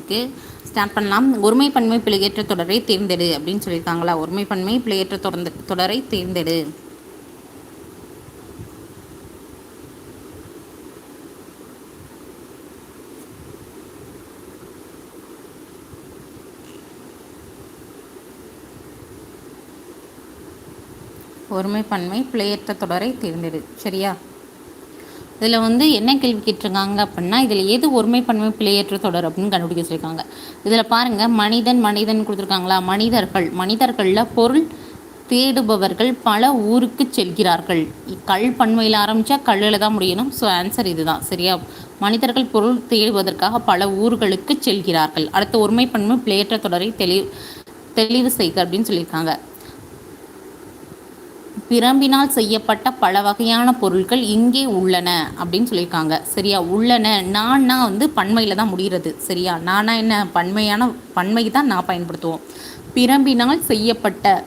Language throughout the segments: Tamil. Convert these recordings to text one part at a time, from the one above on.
டாபிக்கு ஸ்டார்ட் பண்ணலாம். ஒருமை பன்மை பிழையற்ற தொடரை தேர்ந்தெடு அப்படின்னு சொல்லியிருக்காங்களா? ஒருமை பன்மை பிழையற்ற தொடர்ந்து தொடரை தேர்ந்தெடு. ஒருமை பன்மை பிழையற்ற தொடரை தேர்ந்தெடு. சரியா? இதில் வந்து என்ன கேள்வி கேட்டிருக்காங்க அப்படின்னா இதில் எது ஒருமை பன்மை பிழையற்ற தொடர் அப்படின்னு கண்டுபிடிக்க சொல்லியிருக்காங்க. இதில் பாருங்கள் மனிதன் மனிதன் கொடுத்துருக்காங்களா? மனிதர்கள். மனிதர்களில் பொருள் தேடுபவர்கள் பல ஊருக்கு செல்கிறார்கள். கல் பன்மையில் ஆரம்பித்தா கல்லில் தான் முடியணும். ஸோ ஆன்சர் இதுதான். சரியா? மனிதர்கள் பொருள் தேடுவதற்காக பல ஊர்களுக்கு செல்கிறார்கள். அடுத்த ஒருமை பன்மை பிழையற்ற தொடரை தெளிவு தெளிவு செய்க அப்படின்னு சொல்லியிருக்காங்க. பிரம்பினால் செய்யப்பட்ட பல வகையான பொருட்கள் இங்கே உள்ளன அப்படின்னு சொல்லியிருக்காங்க. சரியா? உள்ளன. நான்னா வந்து பன்மையில் தான் முடிகிறது. சரியா? நானா என்ன? பன்மையான பண்மை தான் நான் பயன்படுத்துவோம். பிரம்பினால் செய்யப்பட்ட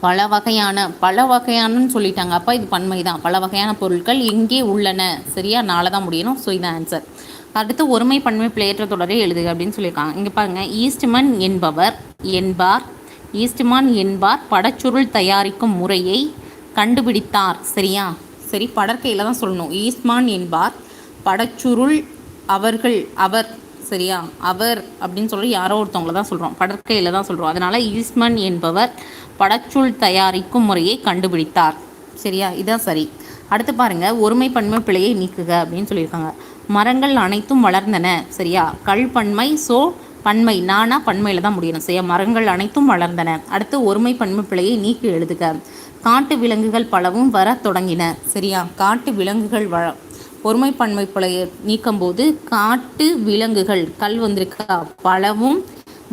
பல வகையான பல வகையானன்னு சொல்லிட்டாங்க. அப்போ இது பன்மை தான். பல வகையான பொருட்கள் எங்கே உள்ளன. சரியா? நாளை தான் முடியணும். ஸோ இதான் ஆன்சர் அடுத்து ஒருமை பன்மை பிளேற்ற தொடரே எழுதுக அப்படின்னு சொல்லியிருக்காங்க. இங்கே பாருங்கள் ஈஸ்ட்மன் என்பவர் என்பார் ஈஸ்ட்மான் என்பார் படச்சுருள் தயாரிக்கும் முறையை கண்டுபிடித்தார். சரியா? சரி படற்கையில் தான் சொல்லணும். ஈஸ்ட்மான் என்பார் படச்சுருள் அவர்கள் அவர். சரியா? அவர் அப்படின்னு சொல்லி யாரோ ஒருத்தவங்கள தான் சொல்கிறோம் படற்கையில் தான் சொல்கிறோம் அதனால் ஈஸ்மன் என்பவர் படச்சுள் தயாரிக்கும் முறையை கண்டுபிடித்தார். சரியா? இதான் சரி. அடுத்து பாருங்க ஒருமை பன்மை பிழையை நீக்குக அப்படின்னு சொல்லியிருக்காங்க. மரங்கள் அனைத்தும் வளர்ந்தன. சரியா? கல் பன்மை சோ பன்மை நானா பன்மையில் தான் முடியணும். செய்ய மரங்கள் அனைத்தும் வளர்ந்தன. அடுத்து ஒருமை பன்மை பிழையை நீக்கி எழுதுக. காட்டு விலங்குகள் பலவும் வர தொடங்கின. சரியா? காட்டு விலங்குகள் வ ஒருமை பன்மை பிழையை நீக்கும் போது காட்டு விலங்குகள் கல் வந்திருக்கா. பலவும்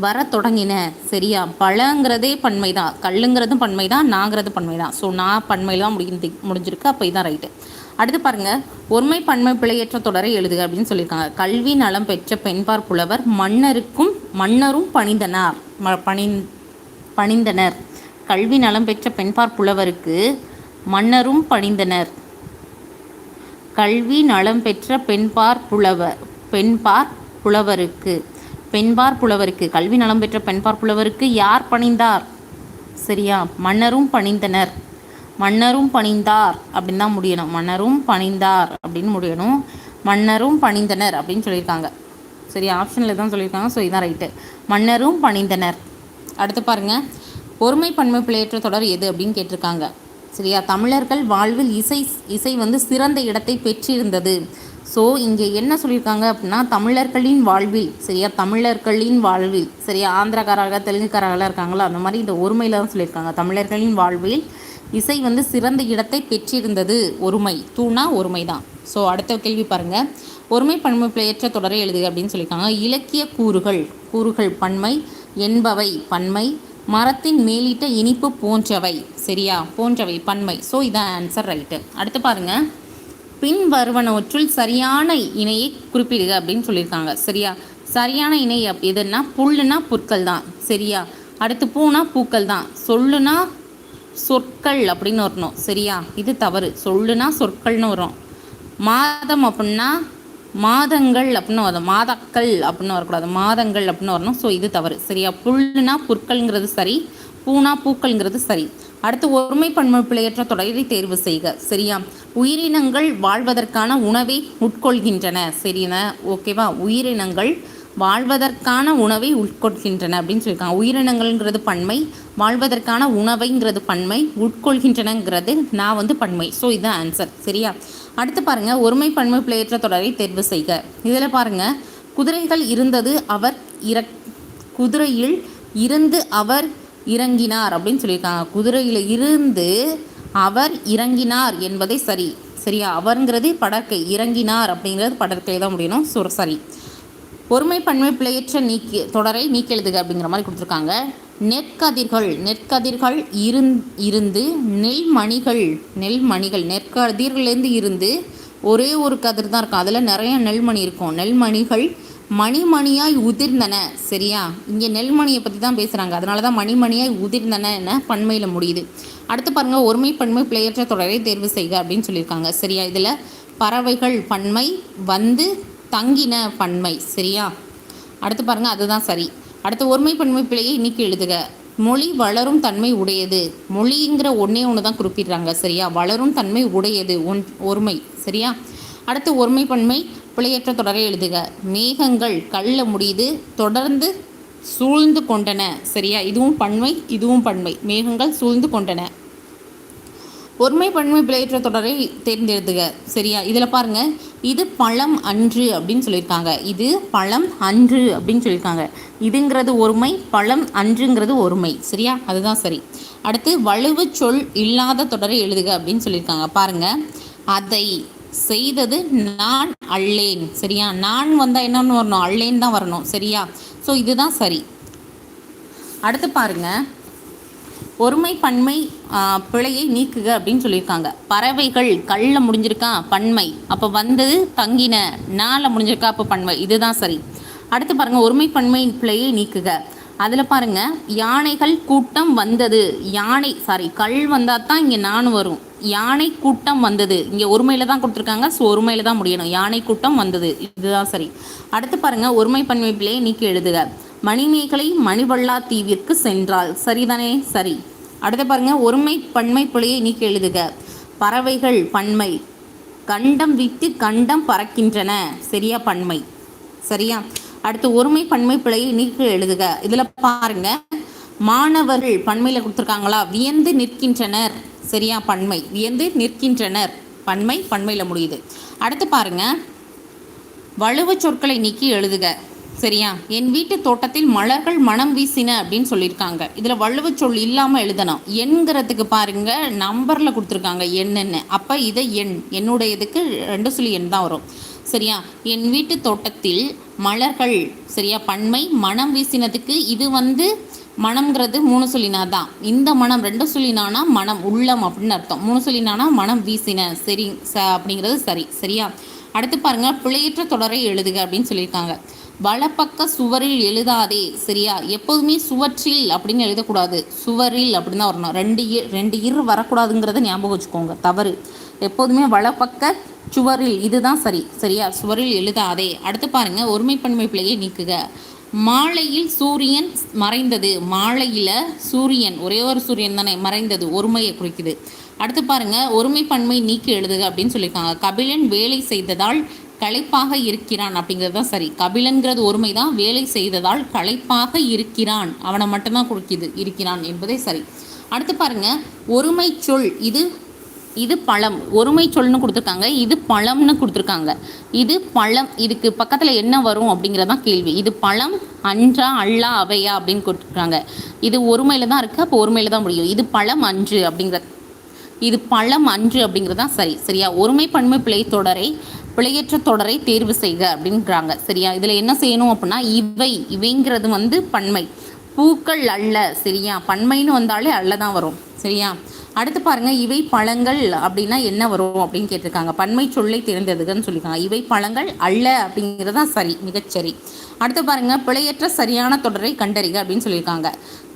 வர தொடங்கின. சரியா? பழங்கிறதே பன்மை தான் கல்லுங்கிறதும் பன்மை தான் நாங்கிறது பன்மை தான் ஸோ நான் பன்மையில் தான் முடிந்து முடிஞ்சிருக்கு. அப்போ இதான் ரைட்டு அடுத்து பாருங்கள் ஒருமை பன்மை பிழையற்ற தொடரை எழுதுக அப்படின்னு சொல்லியிருக்காங்க. கல்வி நலம் பெற்ற பெண்பார் புலவர் மன்னருக்கும் மன்னரும் பணிந்தனர். பணி பணிந்தனர். கல்வி நலம் பெற்ற பெண்பார் புலவருக்கு மன்னரும் பணிந்தனர். கல்வி நலம் பெற்ற பெண்பார் புலவர் பெண்பார் புலவருக்கு பெண்பார் புலவருக்கு கல்வி நலம் பெற்ற பெண்பார் புலவருக்கு யார் பணிந்தார்? சரியா? மன்னரும் பணிந்தனர். மன்னரும் பணிந்தார் அப்படின்னு தான் முடியணும். மன்னரும் பணிந்தார் அப்படின்னு முடியணும். மன்னரும் பணிந்தனர் அப்படின்னு சொல்லியிருக்காங்க. சரி ஆப்ஷனில் தான் சொல்லியிருக்காங்க. ஸோ இதுதான் ரைட்டு மன்னரும் பணிந்தனர். அடுத்து பாருங்கள் ஒருமை பன்மை பிழையற்ற தொடர் எது அப்படின்னு கேட்டிருக்காங்க. சரியா? தமிழர்கள் வாழ்வில் இசை இசை வந்து சிறந்த இடத்தை பெற்றிருந்தது. ஸோ இங்கே என்ன சொல்லியிருக்காங்க அப்படின்னா தமிழர்களின் வாழ்வில் சரியா? தமிழர்களின் வாழ்வில் சரியா? ஆந்திரக்காரர்கள் தெலுங்குக்காரர்களாக இருக்காங்களோ? அந்த மாதிரி இந்த ஒருமையில் தான் சொல்லியிருக்காங்க. தமிழர்களின் வாழ்வில் இசை வந்து சிறந்த இடத்தை பெற்றிருந்தது ஒருமை. தூணா ஒருமை தான். ஸோ அடுத்த கேள்வி பாருங்கள் ஒருமை பன்மை பிழையற்ற தொடரை எழுதுக அப்படின்னு சொல்லியிருக்காங்க. இலக்கிய கூறுகள் கூறுகள் பன்மை என்பவை பன்மை மரத்தின் மேலிட்ட இனிப்பு போன்றவை சரியா? போன்றவை பன்மை. ஸோ இதான் ஆன்சர் ரைட்டு அடுத்து பாருங்க. பின் வருவனவற்றுள் சரியான இணையை குறிப்பிடுக அப்படின்னு சொல்லியிருக்காங்க. சரியா? சரியான இணை எதுன்னா புல்லுனா புற்கள் தான். சரியா? அடுத்து பூனா பூக்கள் தான். சொல்லுனா சொற்கள் அப்படின்னு வரணும். சரியா? இது தவறு. சொல்லுனா சொற்கள்னு வரும். மாதம் அப்படின்னா மாதங்கள் அப்படின்னு வரும். மாதக்கள் அப்படின்னு வரக்கூடாது. மாதங்கள் அப்படின்னு வரணும். ஸோ இது தவறு. சரியா? புல்லுனா புற்கள்ங்கிறது சரி. பூனா பூக்கள்ங்கிறது சரி. அடுத்து ஒருமை பன்மை பிழையற்ற தொடரை தேர்வு செய்க. சரியா? உயிரினங்கள் வாழ்வதற்கான உணவை உட்கொள்கின்றன. சரியா? ஓகேவா? உயிரினங்கள் வாழ்வதற்கான உணவை உட்கொள்கின்றன அப்படின்னு சொல்லியிருக்காங்க. உயிரினங்கள்ங்கிறது பன்மை வாழ்வதற்கான உணவைங்கிறது பன்மை உட்கொள்கின்றனங்கிறது நான் வந்து பன்மை. ஸோ இதுதான் ஆன்சர் சரியா? அடுத்து பாருங்கள் ஒருமை பன்மை பிள்ளையற்ற தொடரை தேர்வு செய்க. இதில் பாருங்கள் குதிரைகள் இருந்தது அவர் இற குதிரையில் இருந்து அவர் இறங்கினார் அப்படின்னு சொல்லியிருக்காங்க. குதிரையில் இருந்து அவர் இறங்கினார் என்பதை சரி சரியா? அவருங்கிறது படற்கை இறங்கினார் அப்படிங்கிறது படற்கை தான் முடியணும். ஸோ சரி. ஒருமை பன்மை பிழையற்ற நீக்கி தொடரை நீக்கி எழுதுக அப்படிங்கிற மாதிரி கொடுத்துருக்காங்க. நெற்கதிர்கள் நெற்கதிர்கள் இருந் இருந்து நெல்மணிகள் நெல்மணிகள் நெற்கதிர்கள்லேருந்து இருந்து ஒரே ஒரு கதிர் தான் இருக்கும். அதில் நிறைய நெல்மணி இருக்கும். நெல்மணிகள் மணிமணியாய் உதிர்ந்தன. சரியா? இங்கே நெல்மணியை பற்றி தான் பேசுகிறாங்க அதனால தான் மணிமணியாய் உதிர்ந்தன என பன்மையில் முடியுது. அடுத்து பாருங்கள் ஒருமை பன்மை பிழையற்ற தொடரை தேர்வு செய்க அப்படின்னு சொல்லியிருக்காங்க. சரியா? இதில் பறவைகள் பன்மை வந்து தங்கின பன்மை சரியா? அடுத்து பாருங்கள் அதுதான் சரி. அடுத்து ஒருமை பன்மை பிழையை இன்னைக்கு எழுதுக. மொழி வளரும் தன்மை உடையது. மொழிங்கிற ஒன்றே ஒன்று தான் குறிப்பிடுறாங்க சரியா? வளரும் தன்மை உடையது ஒன் ஒருமை சரியா? அடுத்து ஒருமை பன்மை பிழையற்ற தொடரை எழுதுக. மேகங்கள் கள்ள முடியுது தொடர்ந்து சூழ்ந்து கொண்டன சரியா? இதுவும் பன்மை இதுவும் பன்மை. மேகங்கள் சூழ்ந்து கொண்டன. ஒருமை பன்மை பிழையற்ற தொடரை தேர்ந்தெடுத்துக. சரியா? இதில் பாருங்க. இது பழம் அன்று அப்படின்னு சொல்லியிருக்காங்க. இது பழம் அன்று அப்படின்னு சொல்லியிருக்காங்க. இதுங்கிறது ஒருமை பழம் அன்றுங்கிறது ஒருமை. சரியா? அதுதான் சரி. அடுத்து வலுவு சொல் இல்லாத தொடரை எழுதுக அப்படின்னு சொல்லியிருக்காங்க. பாருங்க. அதை செய்தது நான் அள்ளேன் சரியா? நான் வந்தால் என்னன்னு வரணும். அள்ளேன் தான் வரணும். சரியா? ஸோ இதுதான் சரி. அடுத்து பாருங்கள் ஒருமை பன்மை பிழையை நீக்குக அப்படின்னு சொல்லியிருக்காங்க. பறவைகள் கல்ல முடிஞ்சிருக்கா? பன்மை. அப்போ வந்தது தங்கின நால முடிஞ்சிருக்கா? அப்போ பன்மை. இதுதான் சரி. அடுத்து பாருங்கள் ஒருமை பன்மை பிழையை நீக்குக. அதில் பாருங்கள் யானைகள் கூட்டம் வந்தது. யானை சாரி கல் வந்தால் தான் இங்கே நான் வரும். யானை கூட்டம் வந்தது. இங்கே ஒருமையில் தான் கொடுத்துருக்காங்க. ஸோ ஒருமையில் தான் முடியணும். யானை கூட்டம் வந்தது. இதுதான் சரி. அடுத்து பாருங்கள் ஒருமை பன்மை பிள்ளையை நீக்கி எழுதுக. மணிமேகலை மணிவள்ளா தீவிற்கு சென்றாள். சரிதானே? சரி. அடுத்து பாருங்க. ஒருமை பன்மை பிழையை நீக்கி எழுதுக. பறவைகள் பன்மை. கண்டம் விட்டு கண்டம் பறக்கின்றன. சரியா? பன்மை. சரியா? அடுத்து ஒருமை பன்மை பிழையை நீக்கி எழுதுக. இதில் பாருங்க. மாணவர்கள் பன்மையில் கொடுத்துருக்காங்களா? வியந்து நிற்கின்றனர். சரியா? பன்மை. வியந்து நிற்கின்றனர். பன்மை பன்மையில் முடியுது. அடுத்து பாருங்க. வலுவ சொற்களை நீக்கி எழுதுக. சரியா? என் வீட்டு தோட்டத்தில் மலர்கள் மனம் வீசின அப்படின்னு சொல்லியிருக்காங்க. இதில் வள்ளுவ சொல் இல்லாமல் எழுதணும். எண்கிறதுக்கு பாருங்க நம்பரில் கொடுத்துருக்காங்க. என்னென்னு. அப்போ இதை எண். என்னுடையதுக்கு ரெண்டு சொல்லி எண் தான் வரும். சரியா? என் வீட்டு தோட்டத்தில் மலர்கள். சரியா? பன்மை மனம் வீசினதுக்கு இது வந்து மனம்ங்கிறது மூணு சொல்லினா தான். இந்த மனம் ரெண்டு சொல்லினானா மனம் உள்ளம் அப்படின்னு அர்த்தம். மூணு சொல்லினானா மனம் வீசின. சரி ச அப்படிங்கிறது சரி. சரியா? அடுத்து பாருங்கள் பிழையற்ற தொடரை எழுதுக அப்படின்னு சொல்லியிருக்காங்க. வலப்பக்க சுவரில் எழுதாதே. சரியா? எப்போதுமே சுவற்றில் அப்படின்னு எழுதக்கூடாது. சுவரில் அப்படின்னு தான் வரணும். ரெண்டு ரெண்டு இரு வரக்கூடாதுங்கிறத ஞாபகம் வச்சுக்கோங்க. தவறு. எப்போதுமே வலப்பக்க சுவரில் இதுதான் சரி. சரியா? சுவரில் எழுதாதே. அடுத்து பாருங்க. ஒருமைப்பன்மை பிள்ளையை நீக்குக. மாலையில் சூரியன் மறைந்தது. மாலையில் சூரியன் ஒரே ஒரு சூரியன் தானே மறைந்தது. ஒருமையை குறிக்குது. அடுத்து பாருங்க. ஒருமைப்பன்மை நீக்கி எழுதுக அப்படின்னு சொல்லியிருக்காங்க. கபிலன் வேலை செய்ததால் களைப்பாக இருக்கிறான் அப்படிங்கிறது தான் சரி. கபிலன்கிறது ஒருமை தான் வேலை செய்ததால் களைப்பாக இருக்கிறான். அவனை மட்டும்தான் குறிக்குது இருக்கிறான் என்பதே சரி. அடுத்து பாருங்க. ஒருமை சொல் இது இது பழம். ஒருமை சொல்னு கொடுத்துருக்காங்க. இது பழம்னு கொடுத்துருக்காங்க. இது பழம் இதுக்கு பக்கத்தில் என்ன வரும் அப்படிங்கிறதான் கேள்வி. இது பழம் அன்றா அல்லா அவையா அப்படின்னு கொடுத்துருக்காங்க. இது ஒருமையில் தான் இருக்குது அப்போ ஒருமையில் தான் முடியும். இது பழம் அன்று அப்படிங்கிற இது பழம் அன்று அப்படிங்கிறது தான் சரி. சரியா? ஒருமை பன்மை பிழை தொடரை பிழையற்ற தொடரை தேர்வு செய்க அப்படின்றாங்க. சரியா? இதில் என்ன செய்யணும் அப்படின்னா இவை இவைங்கிறது வந்து பன்மை. பூக்கள் அல்ல சரியா? பன்மைன்னு வந்தாலே அல்ல தான் வரும். சரியா? அடுத்து பாருங்கள் இவை பழங்கள் அப்படின்னா என்ன வரும் அப்படின்னு கேட்டிருக்காங்க. பன்மை சொல்லை தேர்ந்தெடுக்கன்னு சொல்லியிருக்காங்க. இவை பழங்கள் அல்ல அப்படிங்கிறது தான் சரி. மிகச்சரி அடுத்து பாருங்கள் பிழையற்ற சரியான தொடரை கண்டறிக அப்படின்னு சொல்லியிருக்காங்க.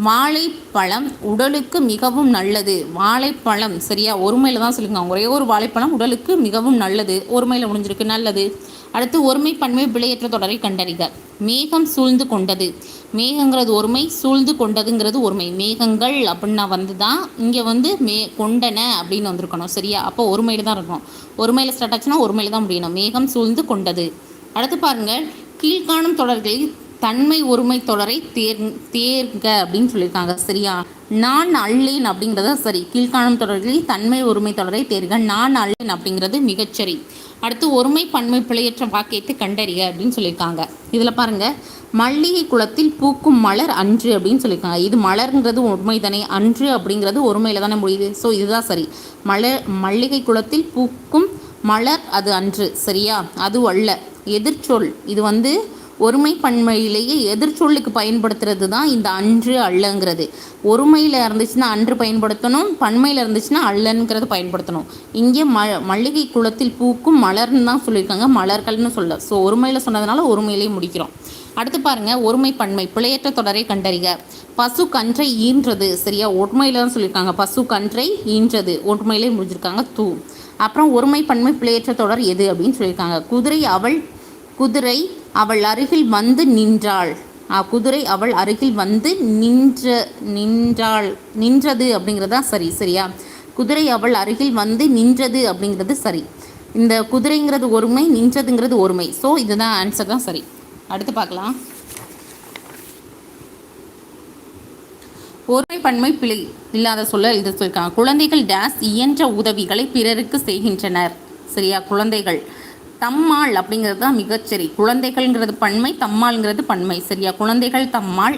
வாழைப்பழம் உடலுக்கு மிகவும் நல்லது. வாழைப்பழம் சரியா? ஒருமையில் தான் சொல்லியிருக்காங்க. ஒரே ஒரு வாழைப்பழம் உடலுக்கு மிகவும் நல்லது. ஒருமையில் முடிஞ்சிருக்கு. நல்லது. அடுத்து ஒருமை பன்மை பிழையற்ற தொடரை கண்டறிக. மேகம் சூழ்ந்து கொண்டது. மேகங்கிறது ஒருமை சூழ்ந்து கொண்டதுங்கிறது ஒருமை. மேகங்கள் அப்படின்னா வந்து தான் இங்கே வந்து மே கொண்டன அப்படின்னு வந்திருக்கணும். சரியா? அப்போ ஒருமையில் தான் இருக்கணும். ஒருமையில் ஸ்டார்ட் ஆச்சுன்னா ஒருமையில் தான் முடியணும். மேகம் சூழ்ந்து கொண்டது. அடுத்து பாருங்கள் கீழ்காணும் தொடர்களில் தன்மை ஒருமை தொடரை தேர் தேர்க அப்படின்னு சொல்லியிருக்காங்க. சரியா? நான் அல்லேன் அப்படிங்கிறத சரி. கீழ்காணும் தொடர்களில் தன்மை ஒருமை தொடரை தேர்க. நான் அல்லேன் அப்படிங்கிறது மிகச்சரி. அடுத்து ஒருமை பன்மை பிழையற்ற வாக்கியத்தை கண்டறிய அப்படின்னு சொல்லியிருக்காங்க. இதில் பாருங்கள் மல்லிகை குளத்தில் பூக்கும் மலர் அன்று அப்படின்னு சொல்லியிருக்காங்க. இது மலர்ங்கிறது உண்மை தானே அன்று அப்படிங்கிறது ஒருமையில் தானே முடியுது. ஸோ இதுதான் சரி. மலர் மல்லிகை குளத்தில் பூக்கும் மலர் அது அன்று சரியா? அது அல்ல எதிர்ச்சொல் இது வந்து ஒருமை பன்மையிலேயே எதிர்ச்சொல்லுக்கு பயன்படுத்துறது தான் இந்த அன்று அல்லங்கிறது. ஒருமையில் இருந்துச்சுன்னா அன்று பயன்படுத்தணும் பன்மையில் இருந்துச்சுன்னா அல்லங்கிறது பயன்படுத்தணும். இங்கே ம மல்லிகை குளத்தில் பூக்கும் மலர்னு தான் சொல்லியிருக்காங்க மலர்கள்னு சொல்ல. ஸோ ஒருமையில் சொன்னதுனால ஒருமையிலேயே முடிக்கிறோம். அடுத்து பாருங்க ஒருமை பன்மை பிழையற்ற தொடரை கண்டறிக. பசு கன்றை ஈன்றது சரியா? ஒருமையில் தான் சொல்லியிருக்காங்க பசு கன்றை ஈன்றது. ஒற்றுமையிலே முடிஞ்சிருக்காங்க தூ. அப்புறம் ஒருமை பன்மை பிழையற்ற தொடர் எது அப்படின்னு சொல்லியிருக்காங்க. குதிரை அவள் குதிரை அவள் அருகில் வந்து நின்றாள். குதிரை அவள் அருகில் வந்து நின்ற நின்றாள். நின்றது அப்படிங்கிறது தான் சரி சரியா? குதிரை அவள் அருகில் வந்து நின்றது அப்படிங்கிறது சரி. இந்த குதிரைங்கிறது ஒருமை நின்றதுங்கிறது ஒருமை. ஸோ இதுதான் ஆன்சர் தான் சரி. அடுத்து பார்க்கலாம். ஒருமை பன்மை பிழை இல்லாத சொல்ல இது சொல்லியிருக்காங்க. குழந்தைகள் டேஸ் இயன்ற உதவிகளை பிறருக்கு செய்கின்றனர். சரியா? குழந்தைகள். தம்மாள் அப்படிங்கிறது தான் மிகச்சரி குழந்தைகள்ங்கிறது பன்மை தம்மாள்ங்கிறது பன்மை. சரியா? குழந்தைகள் தம்மாள்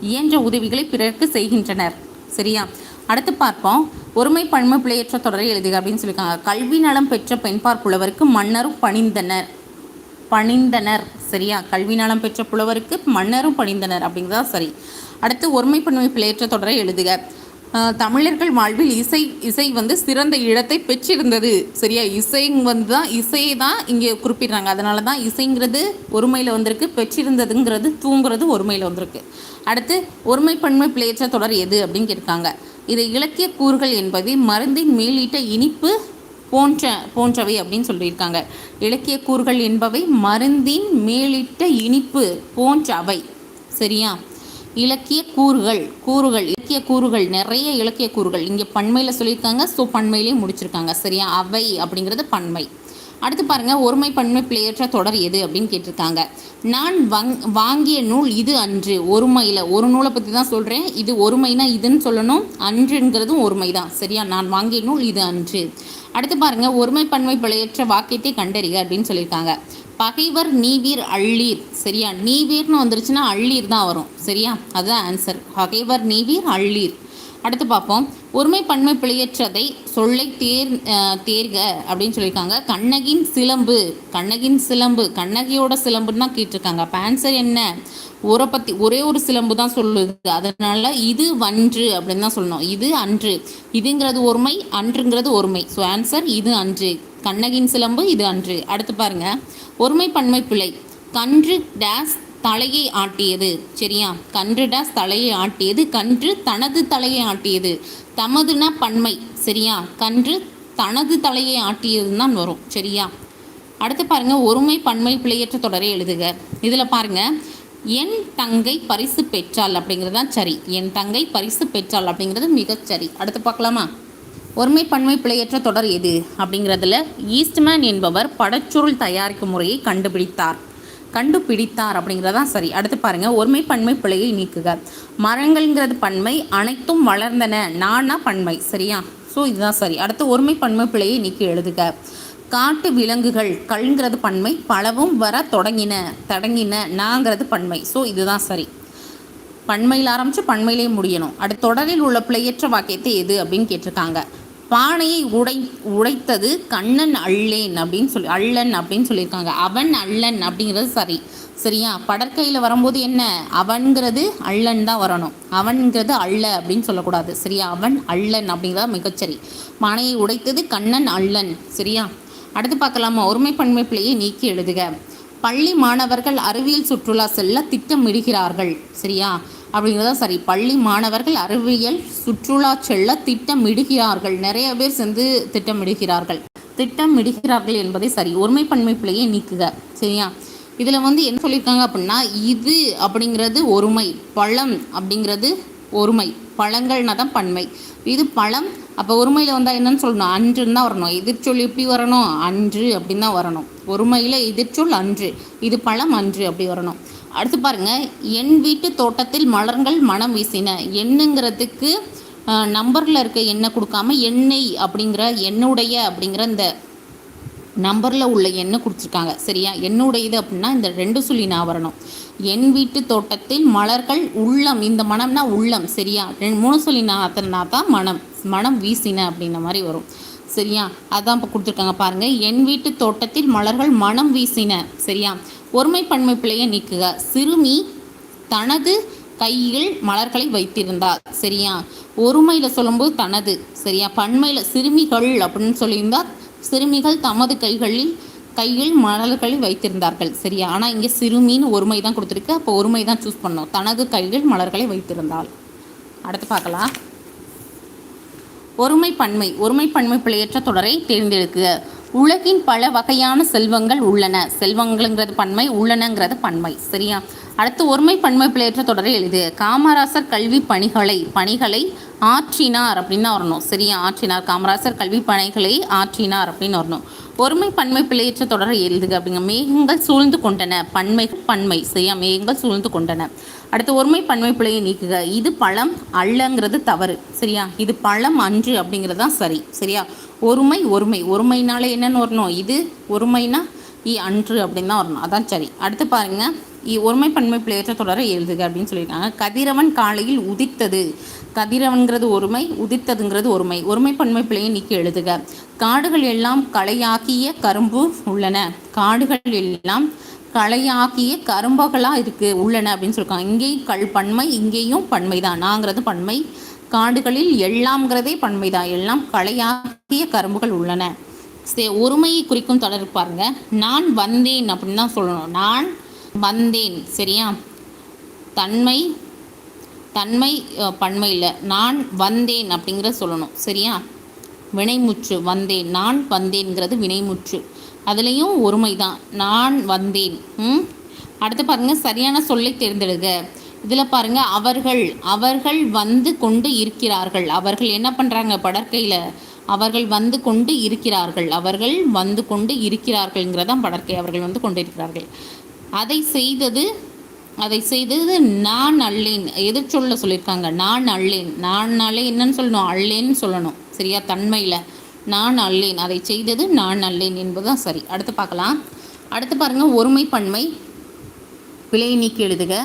இயன்ற உதவிகளை பிறருக்கு செய்கின்றனர். சரியா? அடுத்து பார்ப்போம். ஒருமை பன்மை பிழையற்ற தொடரை எழுதுக அப்படின்னு சொல்லியிருக்காங்க. கல்வி நலம் பெற்ற பெண்பார் புலவருக்கு மன்னரும் பணிந்தனர். பணிந்தனர். சரியா? கல்வி நலம் பெற்ற புலவருக்கு மன்னரும் பணிந்தனர் அப்படிங்கிறதா சரி. அடுத்து ஒருமைப்பன்மை பிழையற்ற தொடரை எழுதுக. தமிழர்கள் வாழ்வில் இசை இசை வந்து சிறந்த இடத்தை பெற்றிருந்தது. சரியா? இசை வந்து தான் இசையை தான் இங்கே குறிப்பிடுறாங்க. அதனால தான் இசைங்கிறது ஒருமையில் வந்திருக்கு பெற்றிருந்ததுங்கிறது தூங்குறது ஒருமையில் வந்திருக்கு. அடுத்து ஒருமைப்பன்மை பிளேற்ற தொடர் எது அப்படின்னு கேட்காங்க இதை இலக்கிய கூறுகள் என்பது மருந்தின் மேலிட்ட இனிப்பு போன்ற போன்றவை அப்படின்னு சொல்லியிருக்காங்க. இலக்கிய கூறுகள் என்பவை மருந்தின் மேலிட்ட இனிப்பு போன்றவை. சரியா? இலக்கிய கூறுகள் கூறுகள் இலக்கிய கூறுகள் நிறைய இலக்கிய கூறுகள். இங்கே பன்மையில் சொல்லியிருக்காங்க. ஸோ பன்மையிலையும் முடிச்சிருக்காங்க. சரியா? அவை அப்படிங்கிறது பன்மை. அடுத்து பாருங்கள் ஒருமை பன்மை பிழையற்ற தொடர் எது அப்படின்னு கேட்டிருக்காங்க. நான் வங் வாங்கிய நூல் இது அன்று. ஒருமையில் ஒரு நூலை பற்றி தான் சொல்கிறேன் இது ஒருமைனா இதுன்னு சொல்லணும். அன்றுங்கிறதும் ஒருமை தான். சரியா? நான் வாங்கிய நூல் இது அன்று. அடுத்து பாருங்கள் ஒருமை பன்மை பிழையற்ற வாக்கியத்தை கண்டறிக அப்படின்னு சொல்லியிருக்காங்க. பகைவர் நீவீர் அள்ளீர். சரியா? நீவீர்னு வந்துருச்சுன்னா அள்ளீர் தான் வரும். சரியா? அதுதான் ஆன்சர் பகைவர் நீவீர் அள்ளீர். அடுத்து பார்ப்போம். ஒருமை பன்மை பிழையற்றதை சொல்லை தேர் தேர்க அப்படின்னு சொல்லியிருக்காங்க. கண்ணகின் சிலம்பு. கண்ணகின் சிலம்பு. கண்ணகியோட சிலம்புன்னு தான் கேட்டிருக்காங்க. அப்போ ஆன்சர் என்ன? ஒரு பற்றி ஒரே ஒரு சிலம்பு தான் சொல்லுது. அதனால இது வன்று அப்படின்னு தான் சொல்லணும். இது அன்று. இதுங்கிறது ஒருமை அன்றுங்கிறது ஒருமை. ஸோ ஆன்சர் இது அன்று. கண்ணகின் சிலம்பு இது அன்று. அடுத்து பாருங்கள் ஒருமை பன்மை பிழை. கன்று டேஸ் தலையை ஆட்டியது. சரியா? கன்று டேஸ் தலையை ஆட்டியது. கன்று தனது தலையை ஆட்டியது. தமதுனா பன்மை. சரியா? கன்று தனது தலையை ஆட்டியதுன்னு தான் வரும். சரியா? அடுத்து பாருங்க. ஒருமை பன்மை பிழையற்ற தொடரை எழுதுக. இதில் பாருங்க. என் தங்கை பரிசு பெற்றாள் அப்படிங்கிறது தான் சரி. என் தங்கை பரிசு பெற்றாள் அப்படிங்கிறது மிகச்சரி அடுத்து பார்க்கலாமா? ஒருமை பன்மை பிழையற்ற தொடர் எது? அப்படிங்கிறதுல ஈஸ்ட்மேன் என்பவர் படச்சுருள் தயாரிக்கும் முறையை கண்டுபிடித்தார். கண்டுபிடித்தார் அப்படிங்கிறதான் சரி. அடுத்து பாருங்க ஒருமை பன்மை பிழையை நீக்குக. மரங்கள்ங்கிறது பன்மை அனைத்தும் வளர்ந்தன. நானா பன்மை சரியா? ஸோ இதுதான் சரி. அடுத்து ஒருமை பன்மை பிழையை நீக்கி எழுதுக. காட்டு விலங்குகள் கல்ங்கிறது பன்மை பலவும் வர தொடங்கின தொடங்கின நாங்கிறது பன்மை. ஸோ இதுதான் சரி. பன்மையில் ஆரம்பித்து பன்மையிலே முடியணும். அடுத்த தொடரில் உள்ள பிழையற்ற வாக்கியத்தை எது அப்படின்னு கேட்டிருக்காங்க. பானையை உடை உடைத்தது கண்ணன் அள்ளேன் அப்படின்னு சொல்லி அள்ளன் அப்படின்னு சொல்லியிருக்காங்க. அவன் அள்ளன் அப்படிங்கிறது சரி. சரியா? படற்கையில் வரும்போது என்ன? அவன்கிறது அள்ளன் தான் வரணும். அவன்கிறது அள்ள அப்படின்னு சொல்லக்கூடாது. சரியா? அவன் அள்ளன் அப்படிங்கிறதா மிகச்சரி. பானையை உடைத்தது கண்ணன் அள்ளன் சரியா? அடுத்து பார்க்கலாமா? ஒருமை பன்மை பிள்ளையை நீக்கி எழுதுக. பள்ளி மாணவர்கள் அறிவியல் சுற்றுலா செல்ல திட்டமிடுகிறார்கள். சரியா? அப்படிங்கிறதா சரி. பள்ளி மாணவர்கள் அறிவியல் சுற்றுலா செல்ல திட்டமிடுகிறார்கள். நிறைய பேர் சேர்ந்து திட்டமிடுகிறார்கள். திட்டமிடுகிறார்கள் என்பதை சரி ஒருமை பன்மை பிழையை நீக்குக. சரியா? இதில் வந்து என்ன சொல்லியிருக்காங்க அப்படின்னா இது அப்படிங்கிறது ஒருமை பழம் அப்படிங்கிறது ஒருமை பழங்கள்னா தான் பன்மை. இது பழம் அப்போ ஒருமையில் வந்தால் என்னன்னு சொல்லணும்? அன்றுன்னு தான் வரணும். எதிர்ச்சொல் எப்படி வரணும்? அன்று அப்படின்னு தான் வரணும். ஒருமையில் எதிர்ச்சொல் அன்று இது பழம் அன்று அப்படி வரணும். அடுத்து பாருங்க. என் வீட்டு தோட்டத்தில் மலர்கள் மனம் வீசின. எண்ணுங்கிறதுக்கு நம்பரில் இருக்க எண்ணெய் கொடுக்காம எண்ணெய் அப்படிங்கிற என்னுடைய அப்படிங்கிற இந்த நம்பரில் உள்ள எண்ணெய் கொடுத்துருக்காங்க. சரியா? என்னுடையது அப்படின்னா இந்த ரெண்டு சொல்லி நான் வரணும். என் வீட்டு தோட்டத்தில் மலர்கள் உள்ளம் இந்த மனம்னா உள்ளம். சரியா? ரெண்டு மூணு சொல்லி நான் தான் மனம். மனம் வீசின அப்படின்ன மாதிரி வரும். சரியா? அதான் இப்போ கொடுத்துருக்காங்க பாருங்கள் என் வீட்டு தோட்டத்தில் மலர்கள் மனம் வீசின. சரியா? ஒருமை பன்மை பிழையை நீக்குக. சிறுமி தனது கையில் மலர்களை வைத்திருந்தார். சரியா? ஒருமையில் சொல்லும்போது தனது. சரியா? பன்மையில் சிறுமிகள் அப்படின்னு சொல்லியிருந்தார். சிறுமிகள் தமது கைகளில் கையில் மலர்களை வைத்திருந்தார்கள். சரியா? ஆனால் இங்கே சிறுமின்னு ஒருமை தான் கொடுத்துருக்கு. அப்போ ஒருமை தான் சூஸ் பண்ணோம் தனது கையில் மலர்களை வைத்திருந்தால். அடுத்து பார்க்கலாம். ஒருமை பன்மை ஒருமை பன்மை பிழையற்ற தொடரை தேர்ந்தெடுக்குக உலகின் பல வகையான செல்வங்கள் உள்ளன. செல்வங்கள்ங்கிறது பன்மை உள்ளனங்கிறது பன்மை. சரியா? அடுத்து ஒருமை பன்மை பிழையற்ற தொடரை எழுது காமராசர் கல்வி பணிகளை பணிகளை ஆற்றினார் அப்படின்னு தான் வரணும். சரியா? ஆற்றினார். காமராசர் கல்வி பணிகளை ஆற்றினார் அப்படின்னு வரணும். ஒருமை பன்மை பிழையற்ற தொடரை எழுதுக அப்படிங்க. மேகங்கள் சூழ்ந்து கொண்டன. பன்மை பன்மை. சரியா? மேகங்கள் சூழ்ந்து கொண்டன. அடுத்து ஒருமை பன்மை பிழையை நீக்குக. இது பழம் அல்லங்கிறது தவறு. சரியா? இது பழம் அன்று அப்படிங்கிறது தான் சரி. சரியா? ஒருமை ஒருமை. ஒருமைனாலே என்னென்னு வரணும்? இது ஒருமைனா இ அன்று அப்படின்னு தான் வரணும். அதான் சரி. அடுத்து பாருங்க. இ ஒருமை பன்மை பிள்ளையற்ற தொடரை எழுதுக அப்படின்னு சொல்லியிருக்காங்க. கதிரவன் காலையில் உதித்தது. கதிரவன்கிறது ஒருமை உதித்ததுங்கிறது ஒருமை. ஒருமை பன்மை பிள்ளையை நீக்கி எழுதுக. காடுகள் எல்லாம் களையாக்கிய கரும்பு உள்ளன. காடுகள் எல்லாம் களையாக்கிய கரும்புகளாக இருக்குது உள்ளன அப்படின்னு சொல்லியிருக்காங்க. இங்கேயும் கல் பன்மை இங்கேயும் பன்மை தான் நாங்கிறது பன்மை காடுகளில் எல்லாம்ங்கிறதே பன்மை தான் எல்லாம் களையாக்கிய கரும்புகள் உள்ளன. சே ஒருமையை குறிக்கும் தொடர் பாருங்க. நான் வந்தேன் அப்படின்னு தான் சொல்லணும். நான் வந்தேன். சரியா? தன்மை தன்மை பன்மையில் பன்மை இல்லை. நான் வந்தேன் அப்படிங்கிறத சொல்லணும். சரியா? வினைமுற்று வந்தேன். நான் வந்தேன்கிறது வினைமுற்று. அதுலேயும் ஒருமை தான் நான் வந்தேன். ம்? அடுத்து பாருங்க. சரியான சொல்லை தேர்ந்தெடுக்க இதில் பாருங்க அவர்கள் அவர்கள் வந்து கொண்டு இருக்கிறார்கள். அவர்கள் என்ன பண்ணுறாங்க படற்கையில்? அவர்கள் வந்து கொண்டு இருக்கிறார்கள். அவர்கள் வந்து கொண்டு இருக்கிறார்கள்ங்கிறதான் படற்கை. அவர்கள் வந்து கொண்டு இருக்கிறார்கள். அதை செய்தது அதை செய்தது நான் அல்லேன். எதிர்ச்சொல்ல சொல்லியிருக்காங்க. நான் அல்லேன். நான்னாலே என்னன்னு சொல்லணும்? அல்லேன்னு சொல்லணும். சரியா? தன்மையில். நான் அல்லேன். அதை செய்தது நான் அல்லேன் என்பதுதான் சரி. அடுத்து பார்க்கலாம். அடுத்து பாருங்கள் ஒருமை பன்மை பிழை நீக்கி எழுதுக.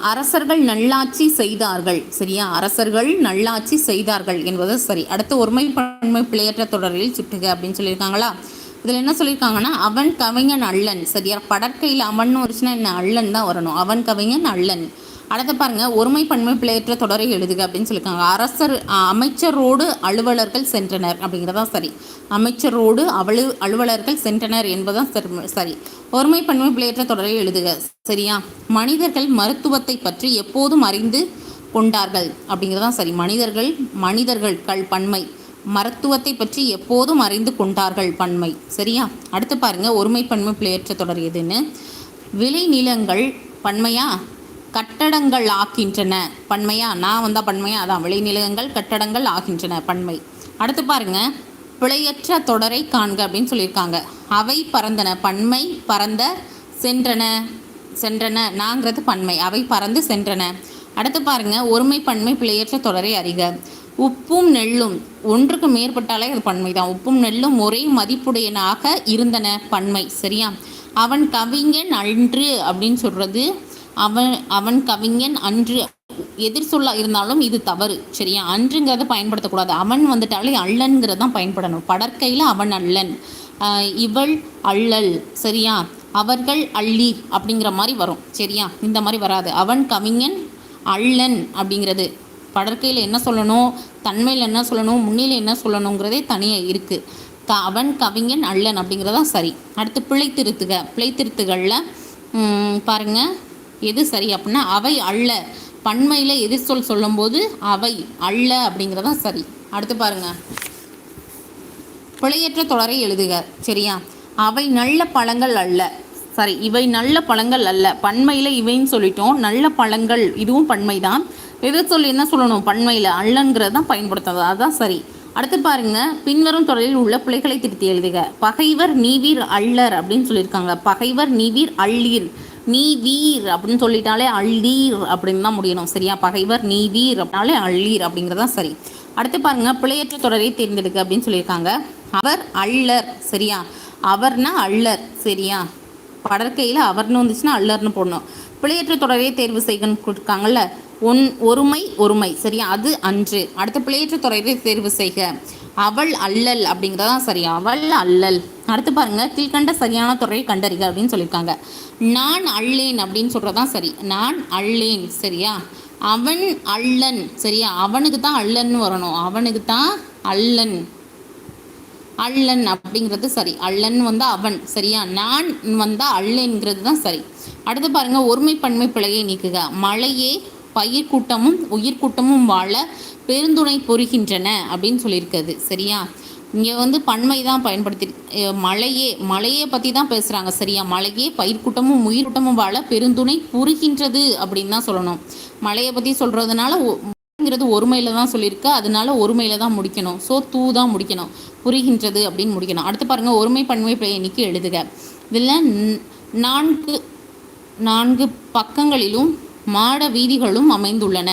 அரசர்கள் நல்லாட்சி செய்தார்கள். சரியா? அரசர்கள் நல்லாட்சி செய்தார்கள் என்பது சரி. அடுத்து ஒருமை பன்மை பிழையற்ற தொடரில் சுட்டுக அப்படின்னு சொல்லியிருக்காங்களா? இதில் என்ன சொல்லியிருக்காங்கன்னா அவன் கவிஞன் அல்லன். சரியா? படற்கையில் அவன் வருச்சுன்னா என்ன? அல்லன் தான் வரணும். அவன் கவிஞன் அல்லன். அடுத்து பாருங்க ஒருமை பன்மை பிழையற்ற தொடரை எழுதுக அப்படின்னு சொல்லியிருக்காங்க. அரசர் அமைச்சரோடு அலுவலர்கள் சென்றனர் அப்படிங்கிறதான் சரி. அமைச்சரோடு அவளு அலுவலர்கள் சென்றனர் என்பதுதான் சரி- ஒருமை பன்மை பிழையற்ற தொடரை எழுதுக சரியா? மனிதர்கள் மருத்துவத்தை பற்றி எப்போதும் அறிந்து கொண்டார்கள் அப்படிங்கிறதான் சரி. மனிதர்கள் மனிதர்கள் கள் பன்மை மருத்துவத்தை பற்றி எப்போதும் அறிந்து கொண்டார்கள் பன்மை சரியா? அடுத்து பாருங்க ஒருமை பன்மை பிழையற்ற தொடர் எதுன்னு? விளைநிலங்கள் பன்மையா? கட்டடங்கள் ஆக்கின்றன. பன்மையா? நான் வந்தால் பன்மையா? அதான் விளைநிலங்கள் கட்டடங்கள் ஆகின்றன பன்மை. அடுத்து பாருங்க. பிழையற்ற தொடரை காண்க அப்படின்னு சொல்லியிருக்காங்க. அவை பறந்தன. பன்மை பறந்த சென்றன. சென்றன. நாங்கிறது பன்மை. அவை பறந்து சென்றன. அடுத்து பாருங்க. ஒருமை பன்மை பிழையற்ற தொடரை அறிக. உப்பும் நெல்லும். ஒன்றுக்கு மேற்பட்டாலே அது பன்மை தான். உப்பும் நெல்லும் ஒரே மதிப்புடையனாக இருந்தன. பன்மை. சரியா? அவன் கவிஞன் அன்று அப்படின்னு சொல்றது அவன் அவன் கவிஞன் அன்று எதிர் சொல்லா இருந்தாலும் இது தவறு சரியா? அன்றுங்கிறத பயன்படுத்தக்கூடாது. அவன் வந்துட்டாலே அல்லன்கிறது தான் பயன்படணும். படற்கையில் அவன் அல்லன். இவள் அள்ளல் சரியா? அவர்கள் அள்ளி அப்படிங்கிற மாதிரி வரும் சரியா? இந்த மாதிரி வராது. அவன் கவிஞன் அள்ளன் அப்படிங்கிறது. படற்கையில் என்ன சொல்லணும்? தன்மையில் என்ன சொல்லணும்? முன்னிலை என்ன சொல்லணுங்கிறதே தனியாக இருக்குது க அவன் கவிஞன் அள்ளன் அப்படிங்கிறதான் சரி. அடுத்து பிழை திருத்துக பிழை திருத்துகளில் பாருங்க. எது சரி அப்படின்னா அவை அல்ல. பன்மையில் எதிர் சொல் சொல்லும்போது அவை அல்ல அப்படிங்கிறதா சரி. அடுத்து பாருங்க. பிழையற்ற தொடரை எழுதுக. சரியா? அவை நல்ல பழங்கள் அல்ல. சரி இவை நல்ல பழங்கள் அல்ல. பன்மையில் இவைன்னு சொல்லிட்டோம். நல்ல பழங்கள் இதுவும் பன்மை தான் எதிர் என்ன சொல்லணும்? பண்மையில் அல்லங்கிறது தான் பயன்படுத்துறது. அதுதான் சரி. அடுத்து பாருங்க. பின்வரும் தொடரில் உள்ள பிழைகளை திருத்தி எழுதுக. பகைவர் நீவீர் அள்ளர் அப்படின்னு சொல்லியிருக்காங்க. பகைவர் நீவீர் அள்ளீர் நீ வீர் அப்படின்னு சொல்லிட்டாலே அள்ளீர் அப்படின்னு தான் முடியணும் சரியா? பகைவர் நீ வீர் அப்படின்னாலே அள்ளீர் அப்படிங்கிறது தான் சரி. அடுத்து பாருங்க பிழையற்ற தொடரை தேர்ந்தெடுக்க அப்படின்னு சொல்லியிருக்காங்க. அவர் அள்ளர் சரியா? அவர்னா அள்ளர் சரியா? படற்கையில் அவர்னு வந்துச்சுன்னா அல்லர்னு போடணும். பிழையற்ற தொடரே தேர்வு செய்கன்னு கொடுக்காங்கல்ல ஒன் ஒருமை ஒருமை சரியா? அது அன்று. அடுத்த பிழையற்ற தொடரை தேர்வு செய்க. அவள் அல்லல் அப்படிங்கிறதான் சரி. அவள் அல்லல். அடுத்து பாருங்க கீழ்கண்ட சரியான துறையை கண்டறிக அப்படின்னு சொல்லியிருக்காங்க. நான் அள்ளேன் அப்படின்னு சொல்கிறதான் சரி. நான் அள்ளேன் சரியா? அவன் அள்ளன் சரியா? அவனுக்கு தான் அள்ளன் வரணும். அவனுக்கு தான் அள்ளன் அள்ளன் அப்படிங்கிறது சரி. அள்ளன் வந்தா அவன் சரியா? நான் வந்தா அள்ளன்கிறது தான் சரி. அடுத்து பாருங்க ஒருமை பன்மை பிழையை நீக்குக. மழையே பயிர் கூட்டமும் உயிர் கூட்டமும் வாழ பெருந்துணை பொறுகின்றன அப்படின்னு சொல்லியிருக்கிறது சரியா? இங்கே வந்து பன்மை தான் பயன்படுத்தி மழையே மலையே மலையை பற்றி தான் பேசுகிறாங்க சரியா? மலையே பயிர்க்கூட்டமும் உயிர்க்கூட்டமும் வாழ பெருந்துணை புரிகின்றது அப்படின்னு தான் சொல்லணும். மலையை பற்றி சொல்கிறதுனால ங்கிறது ஒருமையில தான் சொல்லியிருக்கு அதனால ஒருமையில தான் முடிக்கணும். ஸோ தூ தான் முடிக்கணும். புரிகின்றது அப்படின்னு முடிக்கணும். அடுத்து பாருங்கள் ஒருமை பன்மை பயணிக்கு எழுதுக. இதில் நான்கு நான்கு பக்கங்களிலும் மாட வீதிகளும் அமைந்துள்ளன.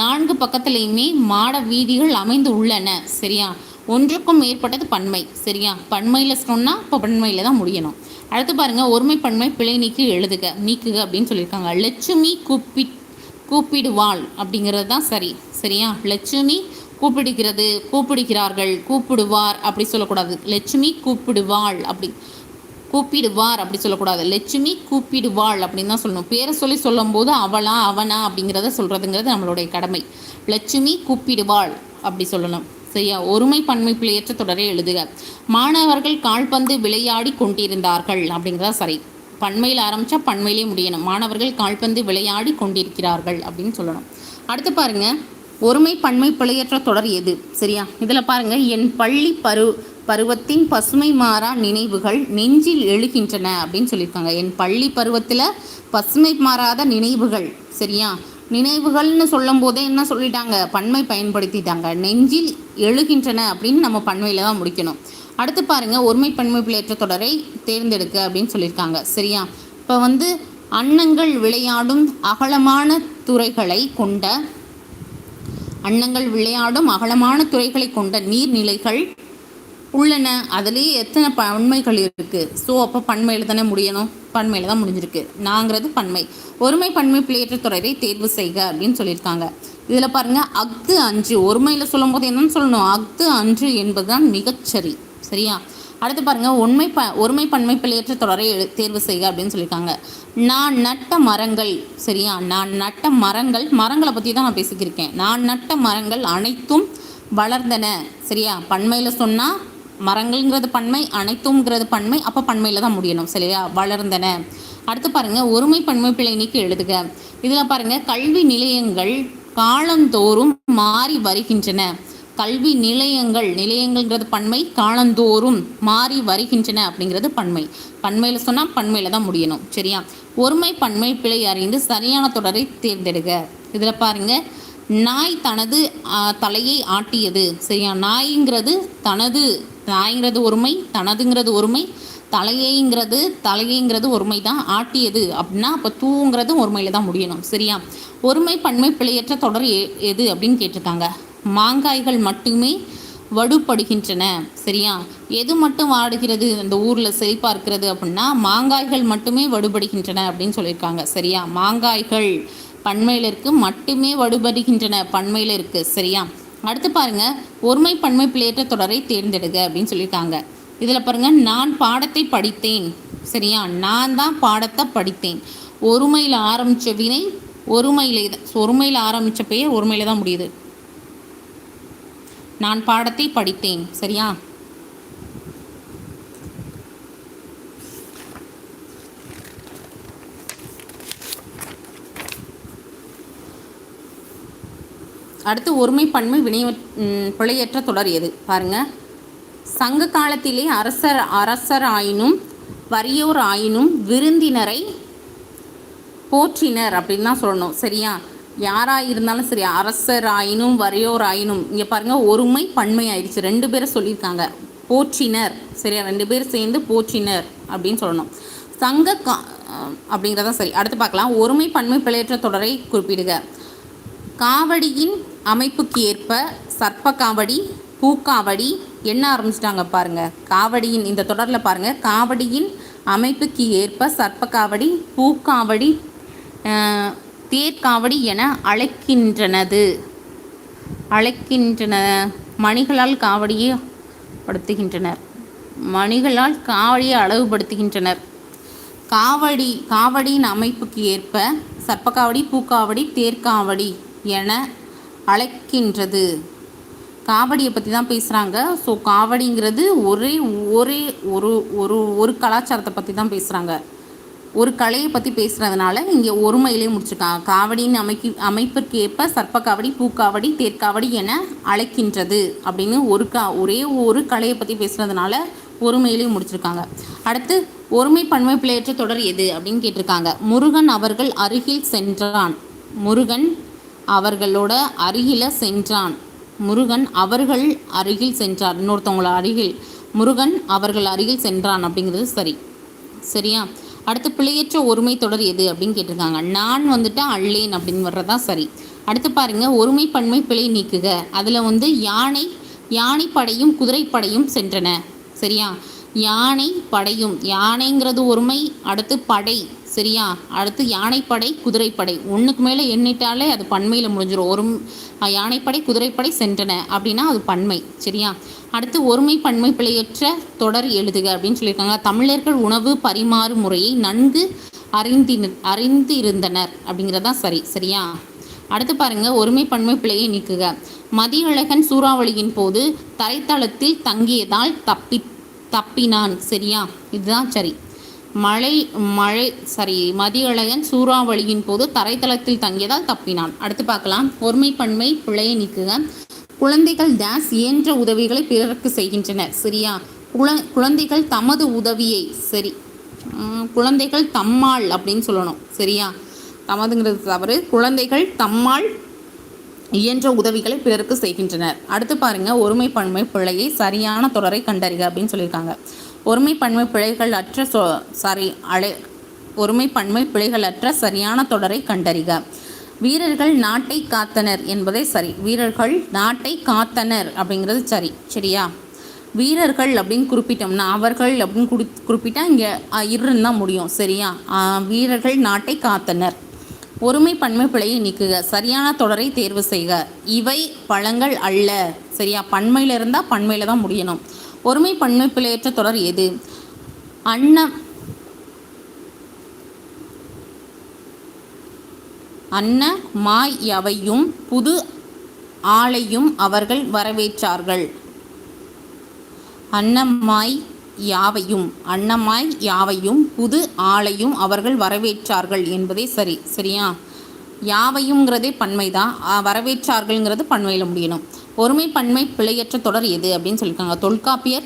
நான்கு பக்கத்துலேயுமே மாட வீதிகள் அமைந்து உள்ளன சரியா? ஒன்றுக்கும் மேற்பட்டது பன்மை சரியா? பன்மையில் சொன்னால் இப்போ பன்மையில் தான் முடியணும். அடுத்து பாருங்கள் ஒருமை பன்மை பிழை நீக்கி எழுதுக நீக்குக அப்படின்னு சொல்லியிருக்காங்க. லட்சுமி கூப்பி கூப்பிடுவாள் அப்படிங்கிறது தான் சரி சரியா? லட்சுமி கூப்பிடுகிறது கூப்பிடுகிறார்கள் கூப்பிடுவார் அப்படி சொல்லக்கூடாது. லட்சுமி கூப்பிடுவாள் அப்படி கூப்பிடுவார் அப்படி சொல்லக்கூடாது. லட்சுமி கூப்பிடுவாள் அப்படின்னு தான் சொல்லணும். பேரை சொல்லி சொல்லும்போது அவளா அவனா அப்படிங்கிறத சொல்கிறதுங்கிறது நம்மளுடைய கடமை. லட்சுமி கூப்பிடுவாள் அப்படி சொல்லணும். சரியா ஒருமை பன்மை பிழையற்ற தொடரை எழுதுக. மாணவர்கள் கால்பந்து விளையாடி கொண்டிருந்தார்கள். அப்படிங்கிறதா சரி. பன்மையில் ஆரம்பித்தா பன்மையிலே முடியணும். மாணவர்கள் கால்பந்து விளையாடி கொண்டிருக்கிறார்கள் அப்படின்னு சொல்லணும். அடுத்து பாருங்க. ஒருமை பன்மை பிழையற்ற தொடர் எது? சரியா? இதில் பாருங்க. என் பள்ளி பரு பருவத்தின் பசுமை மாறா நினைவுகள் நெஞ்சில் எழுகின்றன அப்படின்னு சொல்லியிருக்காங்க. என் பள்ளி பருவத்தில் பசுமை மாறாத நினைவுகள். சரியா? நினைவுகள்னு சொல்லும் போதே என்ன சொல்லிட்டாங்க? பன்மை பயன்படுத்திட்டாங்க. நெஞ்சில் எழுகின்றன அப்படின்னு நம்ம பன்மையில் தான் முடிக்கணும். அடுத்து பாருங்க ஒருமை பன்மை பிள்ளையற்ற தொடரை தேர்ந்தெடுக்க அப்படின்னு சொல்லியிருக்காங்க. சரியா? இப்போ வந்து அன்னங்கள் விளையாடும் அகலமான துறைகளை கொண்ட அன்னங்கள் விளையாடும் அகலமான துறைகளை கொண்ட நீர்நிலைகள் உள்ளன. அதுலேயே எத்தனை பன்மைகள் இருக்குது ஸோ அப்போ பன்மையில் தானே முடியணும்? பன்மையில் தான் முடிஞ்சிருக்கு. நாங்கிறது பன்மை. ஒருமை பன்மை பிள்ளையற்ற துறையை தேர்வு செய்க அப்படின்னு சொல்லியிருக்காங்க. இதில் பாருங்கள் அஃது அஞ்சு ஒருமையில் சொல்லும்போது என்னன்னு சொல்லணும்? அஃது அஞ்சு என்பதுதான் மிகச்சரி. சரியா? அடுத்து பாருங்கள் உண்மை ப ஒருமை பன்மை பிள்ளையற்ற தொடரை எழு- தேர்வு செய்க அப்படின்னு சொல்லியிருக்காங்க. நான் நட்ட மரங்கள். சரியா? நான் நட்ட மரங்கள். மரங்களை பற்றி தான் நான் பேசிக்கிருக்கேன். நான் நட்ட மரங்கள் அனைத்தும் வளர்ந்தன. சரியா? பன்மையில் சொன்னால் மரங்கள்ங்கிறது பன்மை அனைத்தும்ங்கிறது பன்மை அப்போ பன்மையில் தான் முடியணும் சரியா? வளர்ந்தன. அடுத்து பாருங்கள் ஒருமை பன்மை பிழை நீக்கி எழுதுக. இதில் பாருங்க கல்வி நிலையங்கள் காலந்தோறும் மாறி வருகின்றன. கல்வி நிலையங்கள் நிலையங்கள்ங்கிறது பன்மை காலந்தோறும் மாறி வருகின்றன அப்படிங்கிறது பன்மை. பன்மையில் சொன்னால் பன்மையில் தான் முடியணும் சரியா? ஒருமை பன்மை பிழை அறிந்து சரியான தொடரை தேர்ந்தெடுக. இதில் பாருங்க நாய் தனது தலையை ஆட்டியது சரியா? நாய்ங்கிறது தனது தாய்ங்கிறது ஒருமை தனதுங்கிறது ஒருமை தலையைங்கிறது தலையைங்கிறது ஒருமை தான் ஆட்டியது அப்படின்னா அப்போ தூங்கிறது ஒருமையில் தான் முடியணும் சரியா? ஒருமை பன்மை பிழையற்ற தொடர் எ- எது அப்படின்னு கேட்டிருக்காங்க. மாங்காய்கள் மட்டுமே வடுபடுகின்றன சரியா? எது மட்டும் வாடுகிறது? அந்த ஊரில் செழிப்பாக இருக்கிறது அப்படின்னா மாங்காய்கள் மட்டுமே வடுபடுகின்றன அப்படின்னு சொல்லியிருக்காங்க சரியா? மாங்காய்கள் பன்மையில் இருக்கு மட்டுமே வடுபடுகின்றன பன்மையில் இருக்கு சரியா? அடுத்து பாருங்கள் ஒருமை பன்மை பிள்ளையற்ற தொடரை தேர்ந்தெடுங்க அப்படின்னு சொல்லியிருக்காங்க. இதில் பாருங்கள் நான் பாடத்தை படித்தேன். சரியா? நான் தான் பாடத்தை படித்தேன். ஒருமையில் ஆரம்பித்த வினை ஒருமையிலே தான் ஒருமையில் ஆரம்பித்த பெயர் ஒருமையில் தான் முடியுது. நான் பாடத்தை படித்தேன். சரியா? அடுத்து ஒருமை பன்மை வினை பிழையற்ற தொடர் எது? பாருங்க. சங்க காலத்திலே அரசர் அரசர் ஆயினும் வறியோர் ஆயினும் விருந்தினரை போற்றினர் அப்படின்னு தான் சொல்லணும். சரியா? யாராக இருந்தாலும் சரி அரசர் ஆயினும் வறியோர் ஆயினும் இங்கே பாருங்கள் ஒருமை பன்மை ஆயிடுச்சு. ரெண்டு பேரை சொல்லியிருக்காங்க. போற்றினர். சரியா? ரெண்டு பேர் சேர்ந்து போற்றினர் அப்படின்னு சொல்லணும். சங்க கா அப்படிங்கிறதான் சரி. அடுத்து பார்க்கலாம். ஒருமை பன்மை பிழையற்ற தொடரை குறிப்பிடுக. காவடியின் அமைப்புக்கு ஏற்ப சர்ப்ப காவடி பூக்காவடி என்ன ஆரம்பிச்சிட்டாங்க பாருங்கள் காவடியின் இந்த தொடரில் பாருங்கள் காவடியின் அமைப்புக்கு ஏற்ப சர்ப்ப காவடி பூக்காவடி தேர்காவடி என அழைக்கின்றனது. அழைக்கின்றன மணிகளால் காவடியை படுத்துகின்றனர். மணிகளால் காவடியை அளவுபடுத்துகின்றனர். காவடி காவடியின் அமைப்புக்கு ஏற்ப சர்ப்பக்காவடி பூக்காவடி தேர்காவடி என அழைக்கின்றது. காவடியை பற்றி தான் பேசுகிறாங்க ஸோ காவடிங்கிறது ஒரே ஒரே ஒரு ஒரு ஒரு கலாச்சாரத்தை பற்றி தான் பேசுகிறாங்க ஒரு கலையை பற்றி பேசுகிறதுனால இங்கே ஒருமையிலே முடிச்சிருக்காங்க காவடியின் அமைக்கு அமைப்பிற்கு ஏற்ப சர்ப்பக்காவடி பூக்காவடி தேர்க்காவடி என அழைக்கின்றது அப்படின்னு ஒரு கா ஒரே ஒரு கலையை பற்றி பேசுகிறதுனால ஒருமையிலே முடிச்சிருக்காங்க. அடுத்து ஒருமை பன்மை பிள்ளையற்ற தொடர் எது அப்படின்னு கேட்டிருக்காங்க. முருகன் அவர்கள் அருகில் சென்றான். முருகன் அவர்களோட அருகில் சென்றான். முருகன் அவர்கள் அருகில் சென்றார். இன்னொருத்தவங்கள அருகில். முருகன் அவர்கள் அருகில் சென்றான் அப்படிங்கிறது சரி. சரியா? அடுத்து பிழையற்ற ஒருமை தொடர் எது அப்படின்னு கேட்டிருக்காங்க. நான் வந்துட்டு அள்ளேன் அப்படின்னு வர்றதான் சரி. அடுத்து பாருங்க. ஒருமை பன்மை பிழை நீக்குக. அதில் வந்து யானை யானை படையும் குதிரைப்படையும் சென்றன. சரியா? யானை படையும். யானைங்கிறது ஒருமை அடுத்து படை. சரியா? அடுத்து யானைப்படை குதிரைப்படை. ஒன்றுக்கு மேலே எண்ணிட்டாலே அது பன்மையில் முடிஞ்சிடும் ஒரு யானைப்படை குதிரைப்படை சென்றன அப்படின்னா அது பன்மை சரியா? அடுத்து ஒருமை பன்மை பிழையற்ற தொடர் எழுதுக அப்படின்னு சொல்லியிருக்காங்க. தமிழர்கள் உணவு பரிமாறு முறையை நன்கு அறிந்தி அறிந்து இருந்தனர் அப்படிங்கிறதான் சரி சரியா? அடுத்து பாருங்க ஒருமை பன்மை பிழையை நீக்குக. மதியழகன் சூறாவளியின் போது தரைத்தளத்தில் தங்கியதால் தப்பி தப்பினான் சரியா? இதுதான் சரி. மழை மழை சரி மதியழகன் சூறாவளியின் போது தரைத்தளத்தில் தங்கியதால் தப்பினான். அடுத்து பார்க்கலாம். ஒருமைப்பன்மை பிழையை நீக்குக. குழந்தைகள் டேஸ் இயன்ற உதவிகளை பிறருக்கு செய்கின்றனர். சரியா குழ குழந்தைகள் தமது உதவியை சரி குழந்தைகள் தம்மாள் அப்படின்னு சொல்லணும். சரியா தமதுங்கிறது தவறு. குழந்தைகள் தம்மாள் இயன்ற உதவிகளை பிறருக்கு செய்கின்றனர். அடுத்து பாருங்க. ஒருமை பன்மை பிழையை சரியான தொடரை கண்டறிக அப்படின்னு சொல்லியிருக்காங்க. ஒருமை பன்மை பிழைகள் அற்ற சொ சரி அழை ஒருமை பன்மை பிழைகள் அற்ற சரியான தொடரை கண்டறிக. வீரர்கள் நாட்டை காத்தனர் என்பதே சரி. வீரர்கள் நாட்டை காத்தனர் அப்படிங்கிறது சரி சரியா? வீரர்கள் அப்படின்னு குறிப்பிட்டோம்னா அவர்கள் அப்படின்னு குறி குறிப்பிட்டா இங்கே இருன்னு தான் முடியும் சரியா? வீரர்கள் நாட்டை காத்தனர். ஒருமை பன்மை பிழையை நீக்குக. சரியான தொடரை தேர்வு செய்க. இவை பழங்கள் அல்ல சரியா? பன்மையில் இருந்தால் பன்மையில் தான் முடியணும். ஒருமை பன்மை பிழையற்ற தொடர் எது அன்னம். அன்ன மாய் யாவையும் புது ஆளையும் அவர்கள் வரவேற்றார்கள். அன்னமாய் யாவையும் அன்னமாய் யாவையும் புது ஆளையும் அவர்கள் வரவேற்றார்கள் என்பதே சரி சரியா? யாவையுங்கிறதே பன்மைதான். வரவேற்றார்கள்ங்கிறது பன்மையில் முடியணும். ஒருமை பன்மை பிழையற்ற தொடர் எது அப்படின்னு சொல்லியிருக்காங்க. தொல்காப்பியர்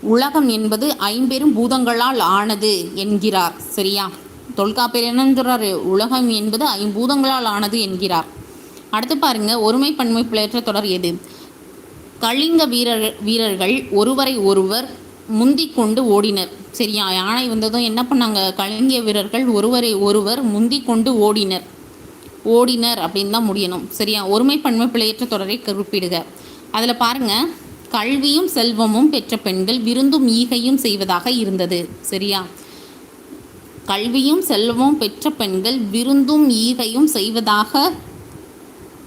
உலகம் என்பது ஐம்பெரும் பூதங்களால் ஆனது என்கிறார். சரியா? தொல்காப்பியர் என்னன்னு உலகம் என்பது ஐம்பூதங்களால் ஆனது என்கிறார். அடுத்து பாருங்க ஒருமை பன்மை பிழையற்ற தொடர் எது? கலிங்க வீரர் வீரர்கள் ஒருவரை ஒருவர் முந்தி கொண்டு ஓடினர். சரியா? யானை வந்ததும் என்ன பண்ணாங்க? கலிங்க வீரர்கள் ஒருவரை ஒருவர் முந்தி கொண்டு ஓடினர். ஓடினர் அப்படின்னு தான் முடியணும். சரியா? ஒருமை பன்மை பிழையற்ற தொடரை குறிப்பிடுக. அதில் பாருங்க. கல்வியும் செல்வமும் பெற்ற பெண்கள் விருந்தும் ஈகையும் செய்வதாக இருந்தது. சரியா? கல்வியும் செல்வமும் பெற்ற பெண்கள் விருந்தும் ஈகையும் செய்வதாக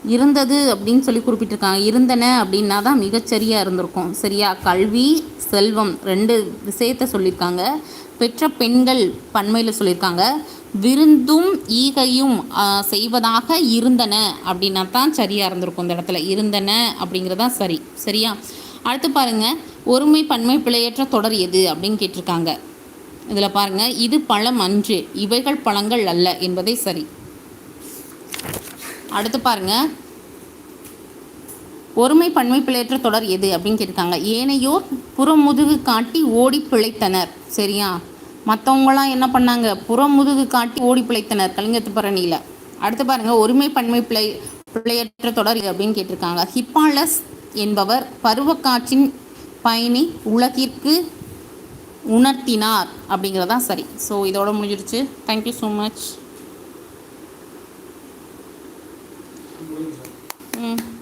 இருந்தது அப்படின்னு சொல்லி குறிப்பிட்டிருக்காங்க. இருந்தன அப்படின்னா தான் மிகச்சரியாக இருந்திருக்கும். சரியா? கல்வி செல்வம் ரெண்டு விஷயத்த சொல்லியிருக்காங்க பெற்ற பெண்கள் பன்மையில் சொல்லியிருக்காங்க விருந்தும் ஈகையும் செய்வதாக இருந்தன அப்படின்னா தான் சரியாக இருந்திருக்கும் இந்த இடத்துல. இருந்தன அப்படிங்கிறது தான் சரி. சரியா? அடுத்து பாருங்கள் ஒருமை பன்மை பிழையற்ற தொடர் எது அப்படின்னு கேட்டிருக்காங்க. இதில் பாருங்கள் இது பழம் அன்று. இவைகள் பழங்கள் அல்ல என்பதே சரி. அடுத்து பாருங்க. ஒருமை பன்மை பிழையற்ற தொடர் எது அப்படின்னு கேட்டிருக்காங்க. ஏனையோர் புறமுதுகு காட்டி ஓடி பிழைத்தனர். சரியா? மற்றவங்களாம் என்ன பண்ணாங்க? புறமுதுகு காட்டி ஓடி பிழைத்தனர். கலிங்கத்து பரணியில். அடுத்து பாருங்க ஒருமை பன்மை பிழை பிழையற்ற தொடர் எது அப்படின்னு கேட்டிருக்காங்க. ஹிப்பாலஸ் என்பவர் பருவக்காற்றின் பயணி உலகிற்கு உணர்த்தினார் அப்படிங்கிறதான் சரி. ஸோ இதோட முடிஞ்சிருச்சு. தேங்க்யூ ஸோ மச் ம்